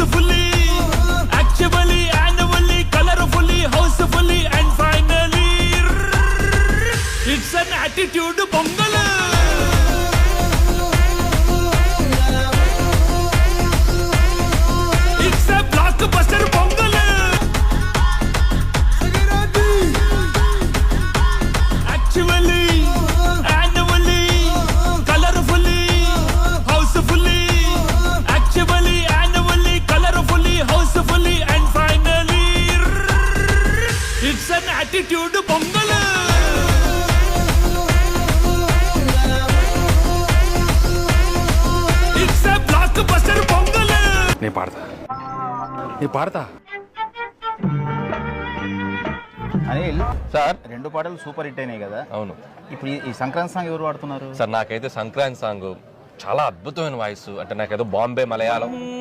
Housefully actually annually colourfully housefully and finally it's an attitude Pongal it's it's an attitude Pongal it's a blockbuster Pongal నేను పాడతా. నేను పాడతా. Anil sir. రెండు పాటలు super hit అయినాయి కదా. అవును. ఇప్పుడు ఈ- ఈ సంక్రాంతి సాంగ్ ఎవరు పాడుతున్నారు? సార్ నాకైతే సంక్రాంతి సాంగ్ చాలా అద్భుతమైన వాయిస్. అంటే నాకేదో బాంబే మలయాళం.